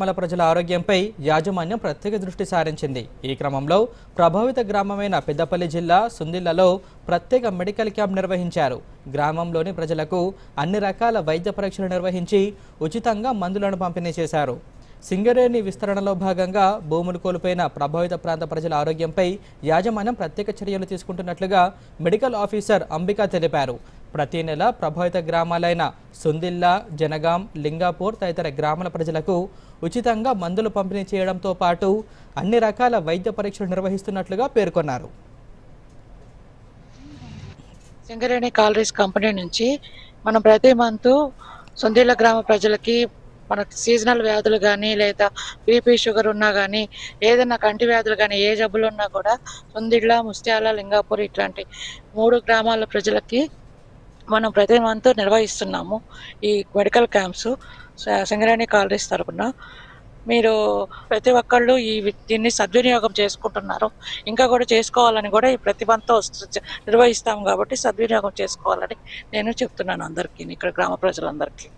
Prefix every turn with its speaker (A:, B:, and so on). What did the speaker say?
A: గ్రామాల ప్రజల ఆరోగ్యంపై యాజమాన్యం ప్రత్యేక దృష్టి సారించింది. ఈ క్రమంలో ప్రభావిత గ్రామమైన పెద్దపల్లి జిల్లా సుందిళ్ళలో ప్రత్యేక మెడికల్ క్యాంప్ నిర్వహించారు. గ్రామంలోని ప్రజలకు అన్ని రకాల వైద్య పరీక్షలు నిర్వహించి ఉచితంగా మందులను పంపిణీ చేశారు. సింగరేణి విస్తరణలో భాగంగా భూములు కోల్పోయిన ప్రభావిత ప్రాంత ప్రజల ఆరోగ్యంపై యాజమాన్యం ప్రత్యేక చర్యలు తీసుకుంటున్నట్లుగా మెడికల్ ఆఫీసర్ అంబిక తెలిపారు. ప్రతి నెల ప్రభావిత గ్రామాలైన సుందిల్లా జనగాం లింగాపూర్ తదితర గ్రామాల ప్రజలకు ఉచితంగా మందులు పంపిణీ చేయడంతో పాటు అన్ని రకాల వైద్య పరీక్షలు నిర్వహిస్తున్నట్లుగా పేర్కొన్నారు.
B: సింగరేణి కాలరీస్ కంపెనీ నుంచి మనం ప్రతి మంత్ సొందిళ్ళ గ్రామ ప్రజలకి మనకు సీజనల్ వ్యాధులు కానీ లేదా బీపీ షుగర్ ఉన్నా కానీ ఏదైనా కంటి వ్యాధులు కానీ ఏ జబ్బులు ఉన్నా కూడా సొందిళ్ళ ముస్త్యాల లింగాపూర్ ఇట్లాంటి మూడు గ్రామాల ప్రజలకి మనం ప్రతి మంత్ నిర్వహిస్తున్నాము ఈ మెడికల్ క్యాంప్స్. సింగరేణి కాలరీస్ తరపున మీరు ప్రతి ఒక్కళ్ళు ఈ దీన్ని సద్వినియోగం చేసుకుంటున్నారు. ఇంకా కూడా చేసుకోవాలని కూడా ఈ ప్రతి మంత్ వస్తు- నిర్వహిస్తాం కాబట్టి సద్వినియోగం చేసుకోవాలని నేను చెప్తున్నాను అందరికీ ఇక్కడ గ్రామ ప్రజలందరికీ.